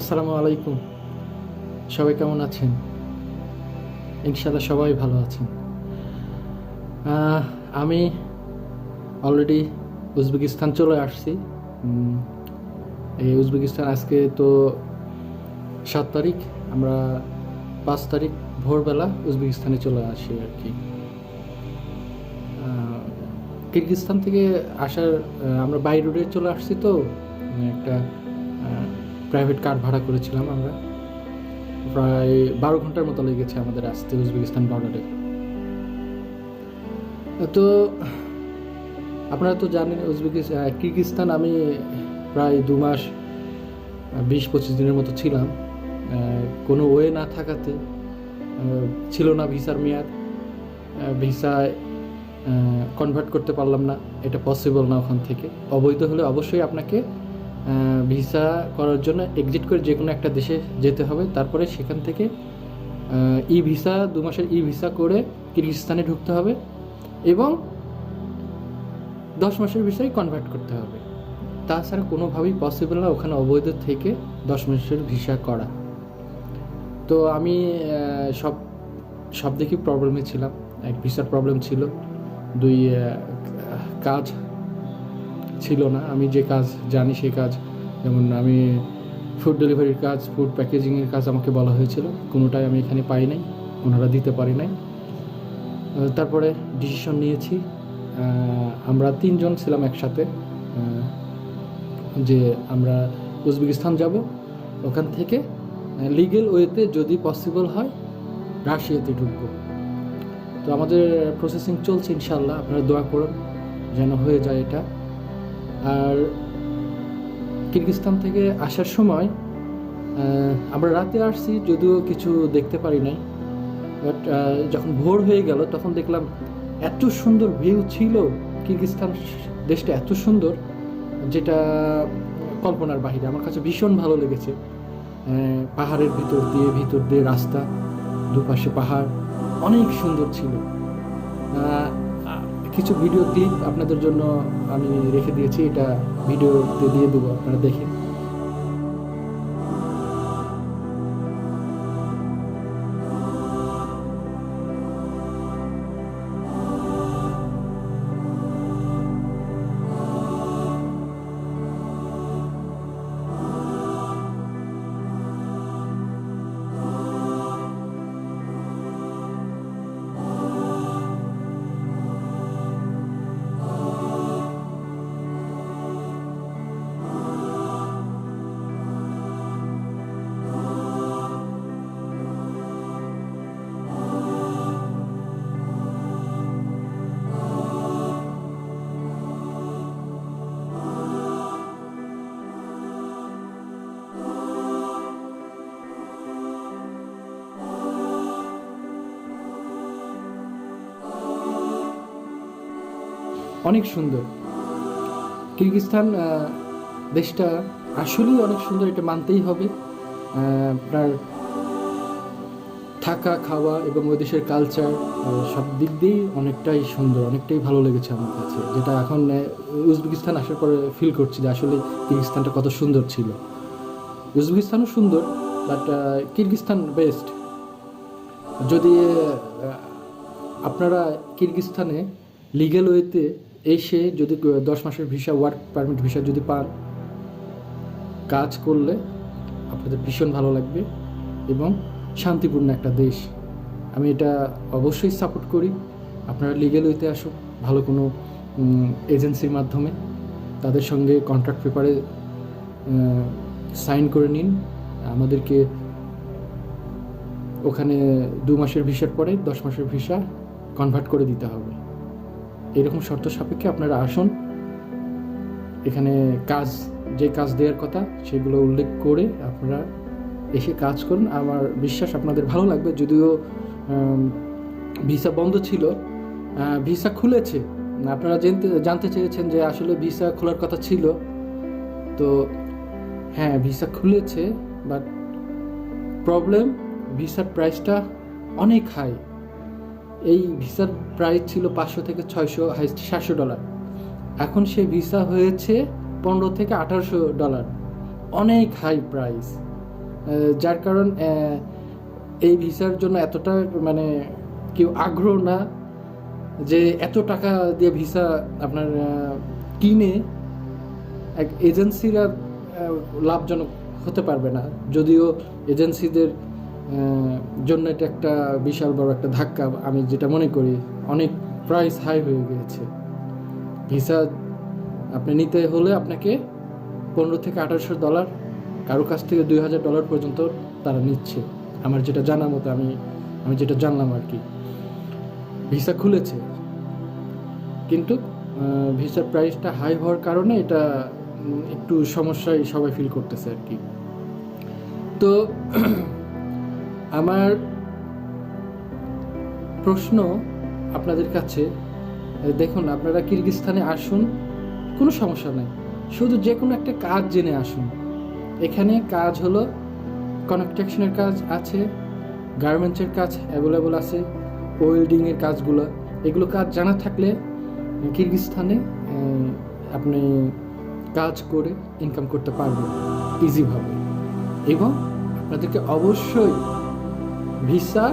আসসালামু আলাইকুম। সবাই কেমন আছেন? ইনশাল্লাহ সবাই ভালো আছেন। আমি অলরেডি উজবেকিস্তান চলে আসছি। এই উজবেকিস্তান আজকে তো সাত তারিখ আমরা পাঁচ তারিখ ভোরবেলা উজবেকিস্তানে চলে আসি আর কি। আহ, কিরগিজস্তান থেকে আসার আমরা বাই রোডে চলে আসছি তো মানে একটা প্রাইভেট কার ভাড়া করেছিলাম আমরা। প্রায় বারো ঘণ্টার মতো লেগেছে আমাদের আসতে উজবেকিস্তান বর্ডারে তো, আপনারা তো জানেন উজবেকিস্তান কিরগিজস্তান আমি প্রায় দু মাস বিশ, পঁচিশ দিনের মতো ছিলাম। কোনো ওয়ে না থাকাতে ছিল না ভিসার মেয়াদ। ভিসায় কনভার্ট করতে পারলাম না। এটা পসিবল না ওখান থেকে। অবৈধ হলে অবশ্যই আপনাকে ভিসা করার জন্য এক্সিট করে যে কোনো একটা দেশে যেতে হবে। তারপরে সেখান থেকে ই ভিসা, দু মাসের ই ভিসা করে কিরগিজস্তানে ঢুকতে হবে এবং দশ মাসের ভিসায় কনভার্ট করতে হবে। তাছাড়া কোনোভাবেই পসিবল না ওখানে অবৈধ থেকে দশ মাসের ভিসা করা। তো আমি সব সব দেখি প্রবলেমে ছিলাম। এক ভিসার প্রবলেম ছিল। দুই কাজ ছিল না। আমি যে কাজ জানি সেই কাজ। যেমন আমি ফুড ডেলিভারির কাজ ফুড প্যাকেজিংয়ের কাজ আমাকে বলা হয়েছিল। কোনোটাই আমি এখানে পাই নাই, ওনারা দিতে পারি নাই। তারপরে ডিসিশন নিয়েছি। আমরা তিনজন ছিলাম একসাথে। যে আমরা উজবেকিস্তান যাব। ওখান থেকে লিগেল ওয়েতে যদি পসিবল হয়, রাশিয়াতে ঢুকবো। তো আমাদের প্রসেসিং চলছে ইনশাল্লাহ আপনারা দোয়া করুন, যেন হয়ে যায় এটা। আর কিরগিজস্তান থেকে আসার সময় আমরা রাতে আসছি, যদিও কিছু দেখতে পারি নাই। বাট যখন ভোর হয়ে গেল, তখন দেখলাম এত সুন্দর ভিউ ছিল কিরগিজস্তান দেশটা, এত সুন্দর, যেটা কল্পনার বাহিরে। আমার কাছে ভীষণ ভালো লেগেছে। পাহাড়ের ভিতর দিয়ে ভিতর দিয়ে রাস্তা, দুপাশে পাহাড়, অনেক সুন্দর ছিল। কিছু ভিডিও ক্লিপ আপনাদের জন্য আমি রেখে দিয়েছি। এটা ভিডিওতে দিয়ে দেবো আপনারা দেখেন অনেক সুন্দর। কিরগিজস্তান দেশটা আসলেই অনেক সুন্দর, এটা মানতেই হবে। আপনার থাকা, খাওয়া এবং ওই দেশের কালচার সব দিক দিয়েই অনেকটাই সুন্দর, অনেকটাই ভালো লেগেছে আমার কাছে। যেটা এখন উজবেকিস্তান আসার পরে ফিল করছি যে আসলে কিরগিজস্তানটা কত সুন্দর ছিল। উজবেকিস্তানও সুন্দর বাট কিরগিজস্তান বেস্ট যদি আপনারা কিরগিজস্তানে লিগ্যাল ওয়েতে এসে যদি দশ মাসের ভিসা ওয়ার্ক পারমিট ভিসা যদি পান, কাজ করলে আপনাদের ভীষণ ভালো লাগবে এবং শান্তিপূর্ণ একটা দেশ। আমি এটা অবশ্যই সাপোর্ট করি। আপনারা লিগেল ওয়েতে আসুন ভালো কোনো এজেন্সির মাধ্যমে তাদের সঙ্গে কন্ট্রাক্ট পেপারে সাইন করে নিন। আমাদেরকে ওখানে দু মাসের ভিসার পরে দশ মাসের ভিসা কনভার্ট করে দিতে হবে। এরকম শর্ত সাপেক্ষে আপনারা আসুন। এখানে কাজ, যে কাজ দেওয়ার কথা, সেগুলো উল্লেখ করে আপনারা এসে কাজ করুন। আমার বিশ্বাস আপনাদের ভালো লাগবে, যদিও ভিসা বন্ধ ছিল। ভিসা খুলেছে। আপনারা জানতে জানতে চেয়েছেন যে আসলে ভিসা খোলার কথা ছিল। তো হ্যাঁ ভিসা খুলেছে বাট প্রবলেম ভিসার প্রাইসটা অনেক হাই এই ভিসার প্রাইস ছিল পাঁচশো থেকে ছয়শো সাতশো ডলার এখন সেই ভিসা হয়েছে পনেরো থেকে আঠারোশো ডলার অনেক হাই প্রাইস যার কারণ এই ভিসার জন্য এতটা মানে কেউ আগ্রহ না যে এত টাকা দিয়ে ভিসা আপনার কিনে এক এজেন্সিরা লাভজনক হতে পারবে না। যদিও এজেন্সিদের জন্য এটা একটা বিশাল বড় একটা ধাক্কা। আমি যেটা মনে করি, অনেক প্রাইস হাই হয়ে গিয়েছে। ভিসা আপনি নিতে হলে আপনাকে পনেরো থেকে আঠারোশো ডলার কারও কাছ থেকে দুই হাজার ডলার পর্যন্ত তারা নিচ্ছে। আমার যেটা জানার মতো আমি আমি যেটা জানলাম আর কি। ভিসা খুলেছে। কিন্তু ভিসার প্রাইসটা হাই হওয়ার কারণে এটা একটু সমস্যায় সবাই ফিল করতেছে আর কি। তো আমার প্রশ্ন আপনাদের কাছে, দেখুন, আপনারা কিরগিস্তানে আসুন, কোনো সমস্যা নাই। শুধু যে কোনো একটা কাজ জেনে আসুন। এখানে কাজ হলো কনস্ট্রাকশনের কাজ আছে, গার্মেন্টসের কাজ অ্যাভেলেবল আছে ওয়েল্ডিংয়ের কাজগুলো। এগুলো কাজ জানা থাকলে কিরগিস্তানে আপনি কাজ করে ইনকাম করতে পারবেন ইজিভাবে এবং আপনাদেরকে অবশ্যই ভিসা,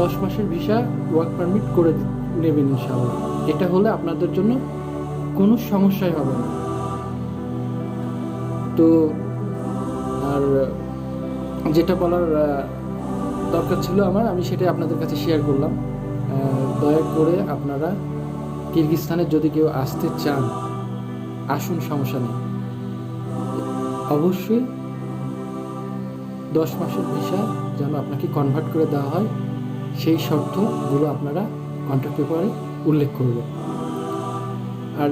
দশ মাসের ভিসা ওয়ার্ক পারমিট করে নেবেন ইনশাআল্লাহ। এটা হলে আপনাদের জন্য কোনো সমস্যাই হবে না। তো, আর যেটা বলার দরকার ছিল আমার, আমি সেটাই আপনাদের কাছে শেয়ার করলাম। দয়া করে আপনারা কিরগিস্তানে যদি কেউ আসতে চান, আসুন, সমস্যা নেই। অবশ্যই দশ মাসের ভিসা যেন আপনাকে কনভার্ট করে দেওয়া হয়, সেই শর্তগুলো আপনারা কন্ট্রাক্ট পেপারে উল্লেখ করবেন। আর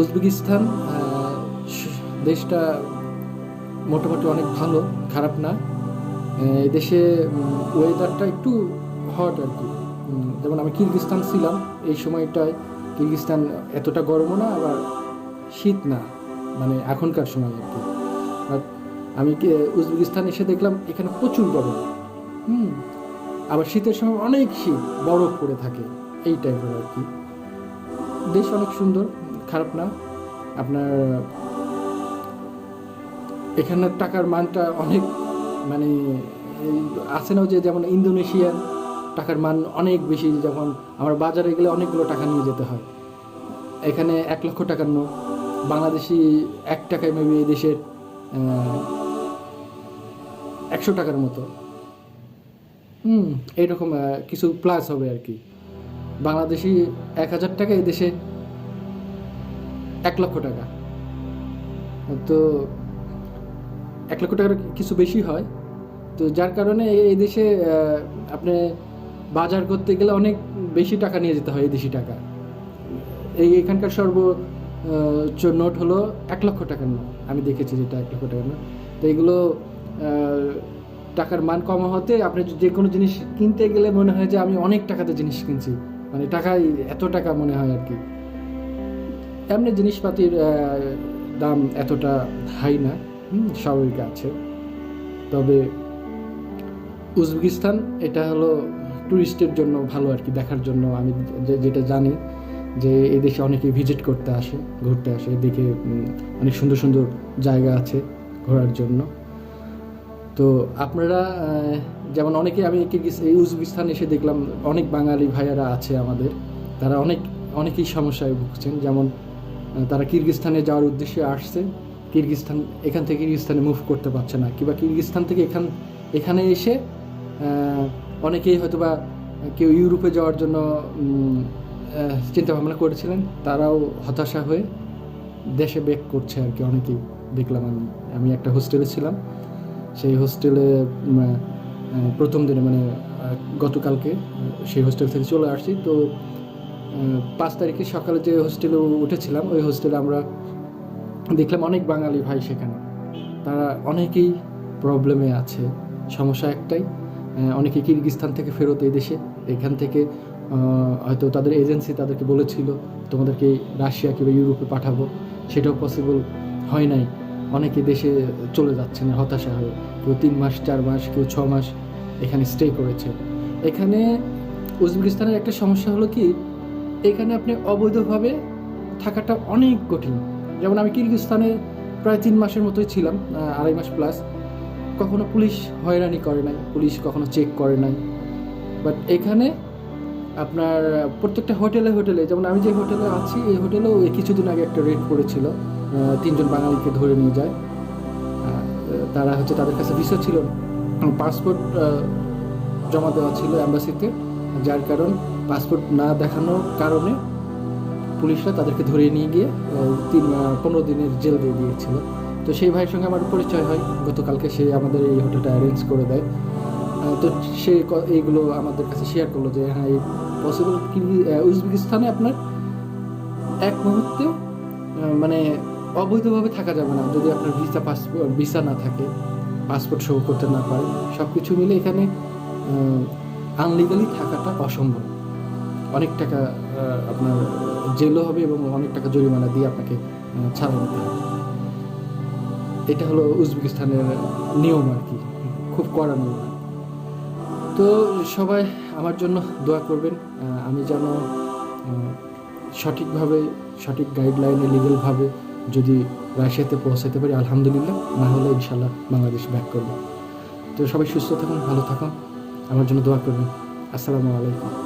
উজবেকিস্তান দেশটা মোটামুটি অনেক ভালো, খারাপ না। এদেশে ওয়েদারটা একটু হট আর কি। যেমন আমি কিরগিস্তান ছিলাম, এই সময়টায় কিরগিস্তান এতটা গরমও না, আবার শীত না মানে এখনকার সময় আর কি। আমি উজবেকিস্তান এসে দেখলাম এখানে প্রচুর গরম। হুম, আবার শীতের সময় অনেক শীত, বরফ পড়ে থাকে এই টাইপের আর কি দেশ অনেক সুন্দর, খারাপ না। আপনার এখানের টাকার মানটা অনেক মানে আছে না যে যেমন ইন্দোনেশিয়ান, টাকার মান অনেক বেশি যেমন আমার বাজারে গেলে অনেকগুলো টাকা নিয়ে যেতে হয়। এখানে এক লক্ষ টাকার নোট, বাংলাদেশি এক টাকায় মেবি এই দেশের একশো টাকার মতো। হুম এইরকম কিছু প্লাস হবে আর কি। বাংলাদেশি এক হাজার টাকা এই দেশে এক লক্ষ টাকা। তো এক লক্ষ টাকার কিছু বেশি হয়? তো যার কারণে এই- দেশে আপনি বাজার করতে গেলে অনেক বেশি টাকা নিয়ে যেতে হয় এই দেশি টাকা। এই এখানকার সর্ব আহ, নোট হলো এক লক্ষ টাকার নোট। আমি দেখেছি যেটা এক লক্ষ টাকার নোট। তো এগুলো টাকার মান কম হতে আপনি যে কোনো জিনিস কিনতে গেলে মনে হয় যে আমি অনেক টাকাতে জিনিস কিনছি। মানে টাকায় এত টাকা মনে হয় আর কি এমনি জিনিসপাতির দাম এতটা হাই না। স্বাভাবিক আছে। তবে উজবেকিস্তান, এটা হলো টুরিস্টের জন্য ভালো আর কি দেখার জন্য আমি যেটা জানি যে এই দেশে অনেকে ভিজিট করতে আসে, ঘুরতে আসে এদিকে অনেক সুন্দর সুন্দর জায়গা আছে ঘোরার জন্য। তো আপনারা যেমন অনেকে আমি উজবেকিস্তান এসে দেখলাম, অনেক বাঙালি ভাইয়ারা আছে আমাদের। তারা অনেক, অনেকেই সমস্যায় ভুগছেন। যেমন তারা কিরগিস্তানে যাওয়ার উদ্দেশ্যে আসছে। কিরগিস্তান, এখান থেকে কিরগিস্তানে মুভ করতে পারছে না। কিংবা কিরগিস্তান থেকে এখান, এখানে এসে অনেকেই হয়তো বা কেউ ইউরোপে যাওয়ার জন্য চিন্তা ভাবনা করেছিলেন। তারাও হতাশা হয়ে দেশে বেক করছে আর কি। অনেকেই দেখলাম আমি আমি একটা হোস্টেলে ছিলাম। সেই হোস্টেলে প্রথম দিনে মানে গতকালকে সেই হোস্টেল থেকে চলে আসছি। তো পাঁচ তারিখে সকালে যে হোস্টেলে উঠেছিলাম, ওই হোস্টেলে আমরা দেখলাম অনেক বাঙালি ভাই সেখানে। তারা অনেকেই প্রবলেমে আছে, সমস্যা একটাই অনেকে কিরগিস্তান থেকে ফেরত এই দেশে। এখান থেকে হয়তো তাদের এজেন্সি তাদেরকে বলেছিল, তোমাদেরকে রাশিয়া কিংবা ইউরোপে পাঠাবো। সেটাও পসিবল হয় নাই। অনেকে দেশে চলে যাচ্ছে না হতাশা হয়ে। কেউ তিন মাস চার মাস কেউ ছ মাস এখানে স্টে করেছে। এখানে উজবেকিস্তানের একটা সমস্যা হলো কি এখানে আপনি অবৈধভাবে থাকাটা অনেক কঠিন। যেমন আমি কিরগিস্তানে প্রায় তিন মাসের মতোই ছিলাম আড়াই মাস প্লাস কখনো পুলিশ হয়রানি করে নাই পুলিশ কখনো চেক করে নাই। বাট এখানে আপনার প্রত্যেকটা হোটেলে হোটেলে যেমন আমি যে হোটেলে আছি এই হোটেলেও কিছুদিন আগে একটা রেড আহ, তিনজন বাঙালিকে ধরে নিয়ে যায়। তারা হচ্ছে তাদের কাছে ভিসা ছিল পাসপোর্ট জমা দেওয়া ছিল অ্যাম্বাসিতে যার কারণ পাসপোর্ট না দেখানোর কারণে পুলিশরা তাদেরকে ধরে নিয়ে গিয়ে তিন পনেরো দিনের জেল দিয়ে দিয়েছিল। তো সেই ভাইয়ের সঙ্গে আমার পরিচয় হয়। গতকালকে সে আমাদের এই হোটেলটা অ্যারেঞ্জ করে দেয়। তো সে এইগুলো আমাদের কাছে শেয়ার করল যে হ্যাঁ এই পসিবল উজবেকিস্তানে আপনার এক মুহূর্তে মানে অবৈধভাবে থাকা যাবে না। যদি আপনার ভিসা পাসপোর্ট ভিসা না থাকে পাসপোর্ট শো করতে না পারে সব কিছু মিলে এখানে আনলিগালি থাকাটা অসম্ভব। অনেক টাকা আপনার জেলও হবে এবং অনেক টাকা জরিমানা দিয়ে আপনাকে ছাড়া নিতে হবে। এটা হলো উজবেকিস্তানের নিয়ম আর কি, খুব কড়া নিয়ম। তো সবাই আমার জন্য দোয়া করবেন আমি যেন সঠিকভাবে, সঠিক গাইডলাইনে লিগেলভাবে যদি রাশিয়াতে পৌঁছাতে পারি, আলহামদুলিল্লাহ, না হলে ইনশাল্লাহ বাংলাদেশ ব্যাক করব। তো সবাই সুস্থ থাকুন, ভালো থাকুন। আমার জন্য দোয়া করবেন। আসসালামু আলাইকুম।